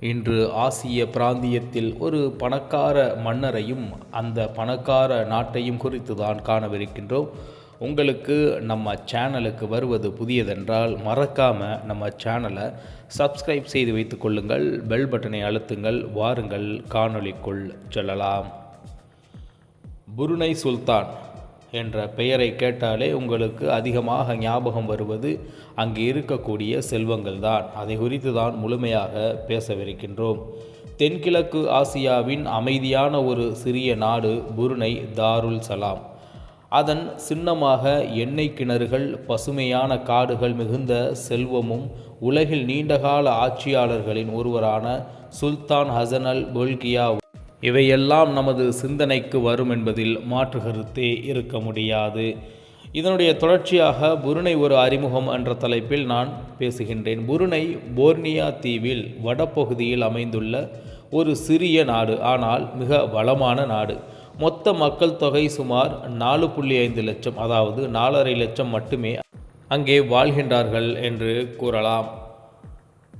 இன்று ஆசிய பிராந்தியத்தில் ஒரு பணக்கார மன்னரையும் அந்த பணக்கார நாட்டையும் குறித்து தான் காணவிருக்கின்றோம். உங்களுக்கு நம்ம சேனலுக்கு வருவது புதியதென்றால் மறக்காமல் நம்ம சேனலை சப்ஸ்கிரைப் செய்து வைத்து கொள்ளுங்கள் பெல் பட்டனை அழுத்துங்கள் வாருங்கள் காணொளிக்குள் செல்லலாம். புருனை சுல்தான். என்ற பெயரை கேட்டாலே உங்களுக்கு அதிகமாக ஞாபகம் வருவது அங்கு இருக்கக்கூடிய செல்வங்கள் தான் அதை குறித்து தான் முழுமையாக பேசவிருக்கின்றோம். தென்கிழக்கு ஆசியாவின் அமைதியான ஒரு சிறிய நாடு புருனை தாருல் சலாம். அதன் சின்னமாக எண்ணெய் கிணறுகள் பசுமையான காடுகள் மிகுந்த செல்வமும் உலகில் நீண்டகால ஆட்சியாளர்களின் ஒருவரான சுல்தான் ஹசன் அல் பொல்கியா இவையெல்லாம் நமது சிந்தனைக்கு வரும் என்பதில் மாற்று கருத்தே இருக்க முடியாது. இதனுடைய தொடர்ச்சியாக புருனை ஒரு அறிமுகம் என்ற தலைப்பில் நான் பேசுகின்றேன். புருனை போர்னியா தீவில் வடப்பகுதியில் அமைந்துள்ள ஒரு சிறிய நாடு ஆனால் மிக வளமான நாடு. மொத்த மக்கள் தொகை சுமார் நாலு புள்ளி ஐந்து லட்சம் அதாவது நாலரை லட்சம் மட்டுமே அங்கே வாழ்கின்றார்கள் என்று கூறலாம்.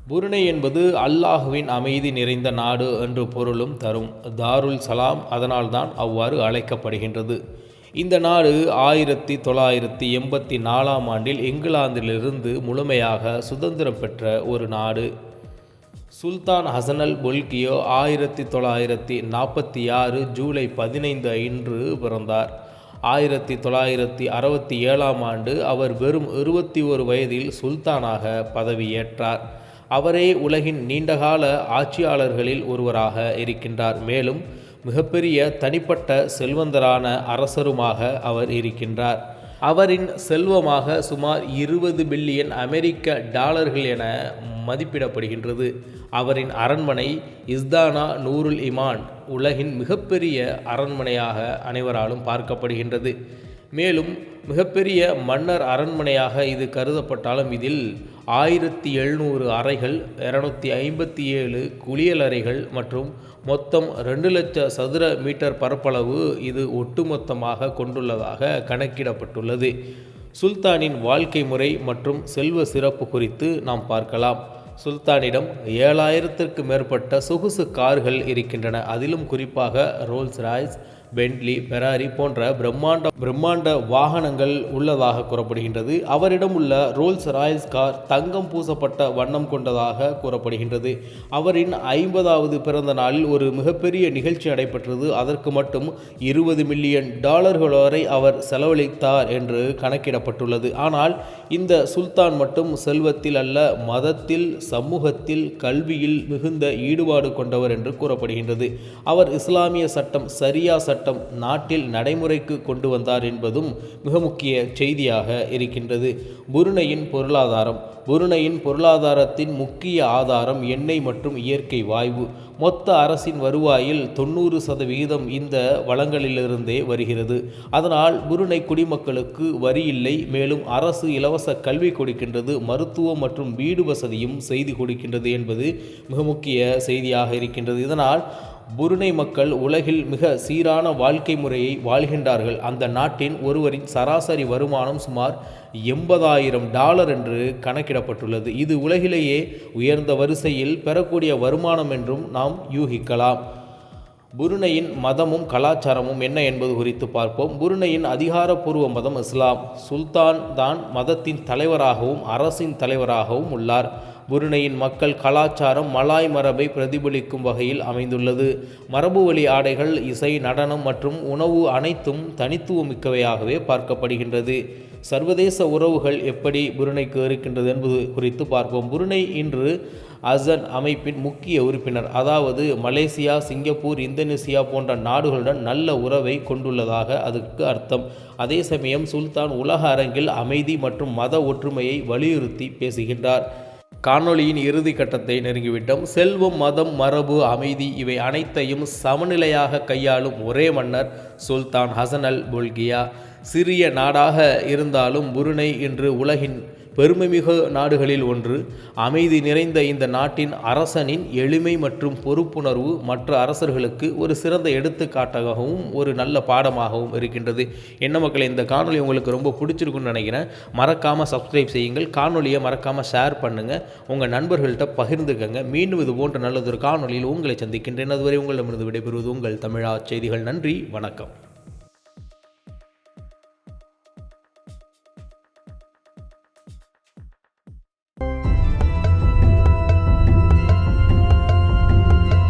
புருணை என்பது அல்லாஹுவின் அமைதி நிறைந்த நாடு என்று பொருளும் தரும். தாருல் சலாம் அதனால்தான் அவ்வாறு அழைக்கப்படுகின்றது. இந்த நாடு ஆயிரத்தி தொள்ளாயிரத்தி எண்பத்தி நாலாம் ஆண்டில் இங்கிலாந்திலிருந்து முழுமையாக சுதந்திரம் பெற்ற ஒரு நாடு. சுல்தான் ஹசனல் பொல்கியோ ஆயிரத்தி தொள்ளாயிரத்தி நாற்பத்தி ஆறு ஜூலை பதினைந்து இன்று பிறந்தார். ஆயிரத்தி தொள்ளாயிரத்தி அறுபத்தி ஏழாம் ஆண்டு அவர் வெறும் இருபத்தி ஒரு வயதில் சுல்தானாக பதவியேற்றார். அவரே உலகின் நீண்டகால ஆட்சியாளர்களில் ஒருவராக இருக்கின்றார். மேலும் மிகப்பெரிய தனிப்பட்ட செல்வந்தரான அரசருமாக அவர் இருக்கின்றார். அவரின் செல்வமாக சுமார் இருபது பில்லியன் அமெரிக்க டாலர்கள் என மதிப்பிடப்படுகின்றது. அவரின் அரண்மனை இஸ்தானா நூருல் இமான் உலகின் மிகப்பெரிய அரண்மனையாக அனைவராலும் பார்க்கப்படுகின்றது. மேலும் மிகப்பெரிய மன்னர் அரண்மனையாக இது கருதப்பட்டாலும் இதில் ஆயிரத்தி எழுநூறு அறைகள் இரநூத்தி ஐம்பத்தி ஏழு குளியல் அறைகள் மற்றும் மொத்தம் ரெண்டு லட்ச சதுர மீட்டர் பரப்பளவு இது ஒட்டுமொத்தமாக கொண்டுள்ளதாக கணக்கிடப்பட்டுள்ளது. சுல்தானின் வாழ்க்கை முறை மற்றும் செல்வ சிறப்பு குறித்து நாம் பார்க்கலாம். சுல்தானிடம் ஏழாயிரத்திற்கு மேற்பட்ட சொகுசு கார்கள் இருக்கின்றன. அதிலும் குறிப்பாக ரோல்ஸ் ராய்ஸ் பென்ட்லி பெராரி போன்ற பிரம்மாண்ட பிரம்மாண்ட வாகனங்கள் உள்ளதாக கூறப்படுகின்றது. அவரிடம் உள்ள ரோல்ஸ் ராயல்ஸ் கார் தங்கம் பூசப்பட்ட வண்ணம் கொண்டதாக கூறப்படுகின்றது. அவரின் ஐம்பதாவது பிறந்த நாளில் ஒரு மிகப்பெரிய நிகழ்ச்சி நடைபெற்றது. அதற்கு மட்டும் இருபது மில்லியன் டாலர்கள் வரை அவர் செலவழித்தார் என்று கணக்கிடப்பட்டுள்ளது. ஆனால் இந்த சுல்தான் மட்டும் செல்வத்தில் அல்ல மதத்தில் சமூகத்தில் கல்வியில் மிகுந்த ஈடுபாடு கொண்டவர் என்று கூறப்படுகின்றது. அவர் இஸ்லாமிய சட்டம் சரியா சட்டம் நாட்டில் நடைமுறைக்கு கொண்டு வந்தார் என்பதும் மிக முக்கிய செய்தியாக இருக்கின்றது. புருணையின் பொருளாதாரம் புருணையின் பொருளாதாரத்தின் முக்கிய ஆதாரம் எண்ணெய் மற்றும் இயற்கை வாய்வு. மொத்த அரசின் வருவாயில் தொண்ணூறு சதவிகிதம் இந்த வளங்களிலிருந்தே வருகிறது. அதனால் புருணை குடிமக்களுக்கு வரி இல்லை மேலும் அரசு இலவச கல்வி கொடுக்கின்றது மருத்துவம் மற்றும் வீடு வசதியும் செய்து கொடுக்கின்றது என்பது மிக முக்கிய செய்தியாக இருக்கின்றது. இதனால் புருனை மக்கள் உலகில் மிக சீரான வாழ்க்கை முறையை வாழ்கின்றார்கள். அந்த நாட்டின் ஒருவரின் சராசரி வருமானம் சுமார் எண்பதாயிரம் டாலர் என்று கணக்கிடப்பட்டுள்ளது. இது உலகிலேயே உயர்ந்த வரிசையில் பெறக்கூடிய வருமானம் என்றும் நாம் யூகிக்கலாம். புருனையின் மதமும் கலாச்சாரமும் என்ன என்பது குறித்து பார்ப்போம். புருனையின் அதிகாரப்பூர்வ மதம் இஸ்லாம். சுல்தான் தான் மதத்தின் தலைவராகவும் அரசின் தலைவராகவும் உள்ளார். புருனையின் மக்கள் கலாச்சாரம் மலாய் மரபை பிரதிபலிக்கும் வகையில் அமைந்துள்ளது. மரபு வழி ஆடைகள் இசை நடனம் மற்றும் உணவு அனைத்தும் தனித்துவமிக்கவையாகவே பார்க்கப்படுகின்றது. சர்வதேச உறவுகள் எப்படி புருனைக்கு இருக்கின்றது என்பது குறித்து பார்ப்போம். புருனை இன்று அசன் அமைப்பின் முக்கிய உறுப்பினர் அதாவது மலேசியா சிங்கப்பூர் இந்தோனேசியா போன்ற நாடுகளுடன் நல்ல உறவை கொண்டுள்ளதாக அதற்கு அர்த்தம். அதே சமயம் சுல்தான் உலக அரங்கில் அமைதி மற்றும் மத ஒற்றுமையை வலியுறுத்தி பேசுகின்றார். காணொளியின் இறுதி கட்டத்தை நெருங்கிவிட்டோம். செல்வம் மதம் மரபு அமைதி இவை அனைத்தையும் சமநிலையாக கையாளும் ஒரே மன்னர் சுல்தான் ஹசன் அல் புல்கியா சிறிய நாடாக இருந்தாலும் புருனை இன்று உலகின் பெருமைமிகு நாடுகளில் ஒன்று. அமைதி நிறைந்த இந்த நாட்டின் அரசனின் எளிமை மற்றும் பொறுப்புணர்வு மற்ற அரசர்களுக்கு ஒரு சிறந்த எடுத்துக்காட்டாகவும் ஒரு நல்ல பாடமாகவும் இருக்கின்றது. என்ன மக்களை இந்த காணொலி உங்களுக்கு ரொம்ப பிடிச்சிருக்குன்னு நினைக்கிறேன். மறக்காமல் சப்ஸ்கிரைப் செய்யுங்கள். காணொலியை மறக்காமல் ஷேர் பண்ணுங்கள் உங்கள் நண்பர்கள்ட்ட பகிர்ந்துக்கங்க. மீண்டும் இது போன்ற நல்லதொரு காணொளியில் உங்களை சந்திக்கின்றேன். அதுவரை உங்களிடமிருந்து விடைபெறுவது உங்கள் தமிழா செய்திகள். நன்றி வணக்கம்.